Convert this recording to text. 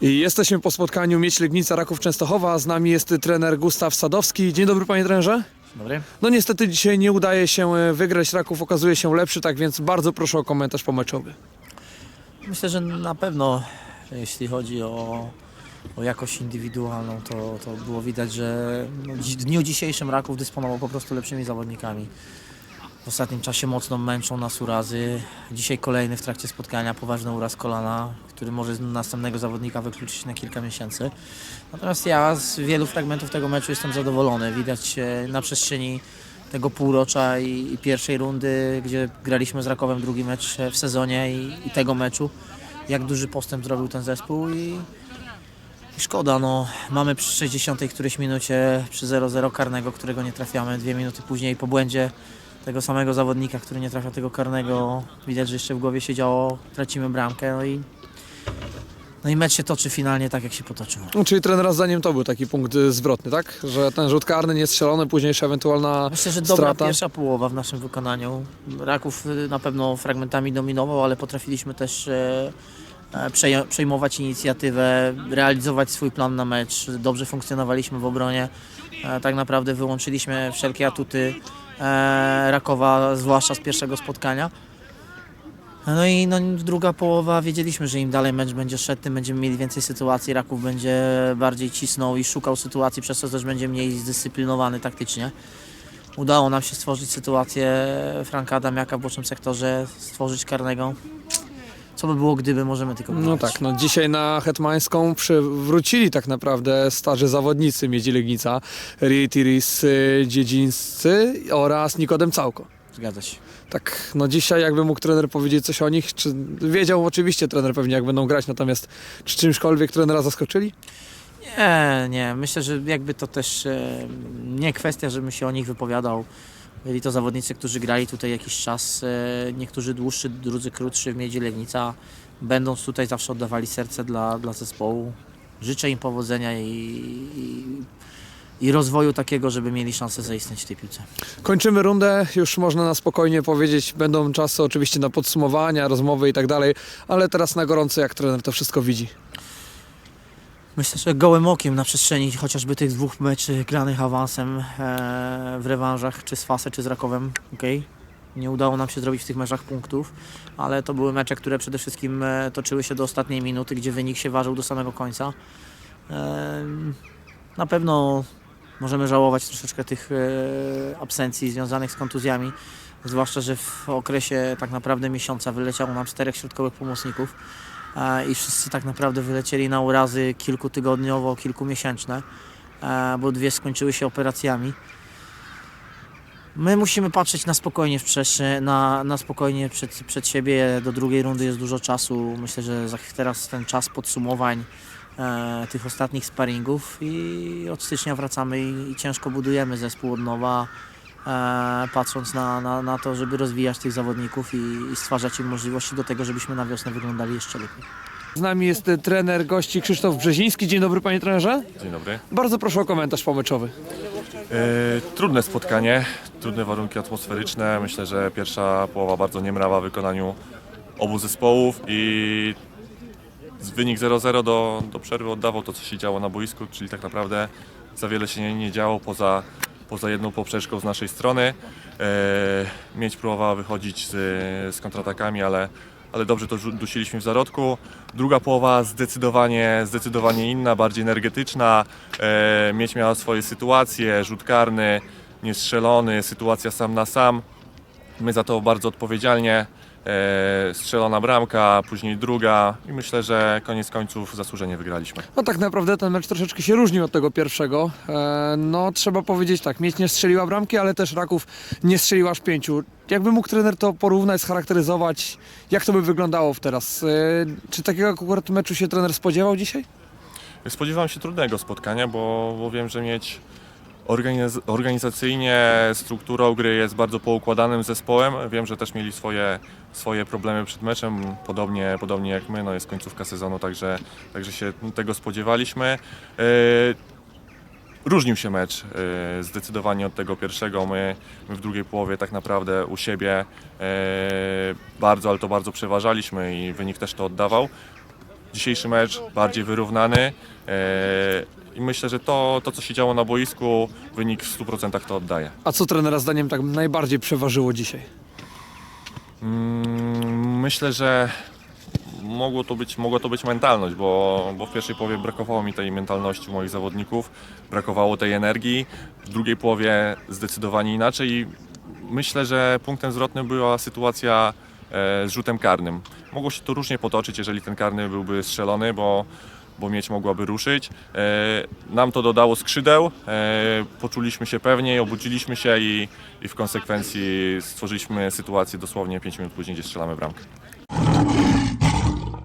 Jesteśmy po spotkaniu Mieć Legnica Raków Częstochowa. Z nami jest trener Gustaw Sadowski. Dzień dobry panie trenerze. Dobry. No niestety dzisiaj nie udaje się e, wygrać. Raków okazuje się lepszy, tak więc bardzo proszę o komentarz pomeczowy. Myślę, że na pewno jeśli chodzi o, o jakość indywidualną, to, to było widać, że no, w dniu dzisiejszym Raków dysponował po prostu lepszymi zawodnikami. W ostatnim czasie mocno męczą nas urazy. Dzisiaj kolejny w trakcie spotkania poważny uraz kolana, który może następnego zawodnika wykluczyć na kilka miesięcy. Natomiast ja z wielu fragmentów tego meczu jestem zadowolony. Widać e, na przestrzeni tego półrocza i, i pierwszej rundy, gdzie graliśmy z Rakowem drugi mecz e, w sezonie i, i tego meczu, jak duży postęp zrobił ten zespół i, i szkoda, no mamy przy 60 którejś minucie przy 0-0 karnego, którego nie trafiamy, dwie minuty później po błędzie tego samego zawodnika, który nie trafia tego karnego, widać, że jeszcze w głowie się działo, tracimy bramkę, no i no i mecz się toczy finalnie tak, jak się potoczył. No, Czyli trenera zdaniem to był taki punkt e, zwrotny, tak? Że ten rzut karny nie strzelony, późniejsza ewentualna Myślę, że dobra strata. pierwsza połowa w naszym wykonaniu. Raków y, na pewno fragmentami dominował, ale potrafiliśmy też e, e, przeja- przejmować inicjatywę, realizować swój plan na mecz. Dobrze funkcjonowaliśmy w obronie. E, Tak naprawdę wyłączyliśmy wszelkie atuty Rakowa, zwłaszcza z pierwszego spotkania. No i no, druga połowa, wiedzieliśmy, że im dalej mecz będzie szedł, tym będziemy mieli więcej sytuacji. Raków będzie bardziej cisnął i szukał sytuacji, przez to też będzie mniej zdyscyplinowany taktycznie. Udało nam się stworzyć sytuację Franka Adamiaka w bocznym sektorze, stworzyć karnego. Co by było, gdyby możemy tylko No tak, no dzisiaj na Hetmańską przywrócili tak naprawdę starzy zawodnicy Miedzi Legnica, Rietiris y, Dziedzińscy oraz Nikodem Całko. Zgadza się. Tak, no dzisiaj jakby mógł trener powiedzieć coś o nich, czy wiedział oczywiście trener pewnie jak będą grać, natomiast czy czymśkolwiek trenera zaskoczyli? Nie, nie. Myślę, że jakby to też e, nie kwestia, żebym się o nich wypowiadał. Byli to zawodnicy, którzy grali tutaj jakiś czas, e, niektórzy dłuższy, drudzy krótszy w Miedzi Legnica. Będąc tutaj zawsze oddawali serce dla, dla zespołu. Życzę im powodzenia i, i, i rozwoju takiego, żeby mieli szansę zaistnieć w tej piłce. Kończymy rundę, już można na spokojnie powiedzieć, będą czasy oczywiście na podsumowania, rozmowy i tak dalej, ale teraz na gorąco jak trener to wszystko widzi. Myślę, że gołym okiem na przestrzeni chociażby tych dwóch meczy granych awansem e, w rewanżach, czy z Fasę, czy z Rakowem, okej. Nie udało nam się zrobić w tych meczach punktów, ale to były mecze, które przede wszystkim e, toczyły się do ostatniej minuty, gdzie wynik się ważył do samego końca. Na pewno możemy żałować troszeczkę tych e, absencji związanych z kontuzjami, zwłaszcza, że w okresie tak naprawdę miesiąca wyleciało nam czterech środkowych pomocników i wszyscy tak naprawdę wylecieli na urazy kilkutygodniowo, kilkumiesięczne, e, bo dwie skończyły się operacjami. My musimy patrzeć na spokojnie w przestrzeń, na, na spokojnie przed, przed siebie. Do drugiej rundy jest dużo czasu. Myślę, że teraz ten czas podsumowań e, tych ostatnich sparingów i od stycznia wracamy i, i ciężko budujemy zespół od nowa, e, patrząc na, na, na to, żeby rozwijać tych zawodników i, i stwarzać im możliwości do tego, żebyśmy na wiosnę wyglądali jeszcze lepiej. Z nami jest y, trener gości Krzysztof Brzeziński. Dzień dobry panie trenerze. Dzień dobry. Bardzo proszę o komentarz pomeczowy. E, trudne spotkanie, trudne warunki atmosferyczne. Myślę, że pierwsza połowa bardzo niemrawa w wykonaniu obu zespołów i z wynik 0-0 do, do przerwy oddawał to, co się działo na boisku, czyli tak naprawdę za wiele się nie, nie działo poza, poza jedną poprzeczką z naszej strony. E, mieć próbowała wychodzić z, z kontratakami, ale, ale dobrze to dusiliśmy w zarodku. Druga połowa zdecydowanie, zdecydowanie inna, bardziej energetyczna. E, mieć miała swoje sytuacje, rzut karny, niestrzelony, sytuacja sam na sam. My za to bardzo odpowiedzialnie. E, strzelona bramka, później druga i myślę, że koniec końców zasłużenie wygraliśmy. No tak naprawdę ten mecz troszeczkę się różnił od tego pierwszego. E, no trzeba powiedzieć tak, Miedź nie strzeliła bramki, ale też Raków nie strzelił aż pięciu. Jakby mógł trener to porównać, scharakteryzować, jak to by wyglądało teraz? E, czy takiego akurat meczu się trener spodziewał dzisiaj? Spodziewałem się trudnego spotkania, bo, bo wiem, że mieć organiz organizacyjnie strukturą gry jest bardzo poukładanym zespołem. Wiem, że też mieli swoje, swoje problemy przed meczem, podobnie, podobnie jak my. No jest końcówka sezonu, także, także się tego spodziewaliśmy. E, Różnił się mecz e, zdecydowanie od tego pierwszego. My, my w drugiej połowie tak naprawdę u siebie e, bardzo, ale to bardzo przeważaliśmy i wynik też to oddawał. dzisiejszy mecz bardziej wyrównany i myślę, że to, to co się działo na boisku, wynik w 100% to oddaje. A co trenera zdaniem tak najbardziej przeważyło dzisiaj? Mm, Myślę, że mogło to być, mogła to być mentalność, bo, bo w pierwszej połowie brakowało mi tej mentalności u moich zawodników, brakowało tej energii, w drugiej połowie zdecydowanie inaczej i myślę, że punktem zwrotnym była sytuacja e, z rzutem karnym. Mogło się to różnie potoczyć, jeżeli ten karny byłby strzelony, bo bo mieć mogłaby ruszyć. E, nam to dodało skrzydeł, e, poczuliśmy się pewniej, obudziliśmy się i, i w konsekwencji stworzyliśmy sytuację dosłownie 5 minut później, gdzie strzelamy bramkę.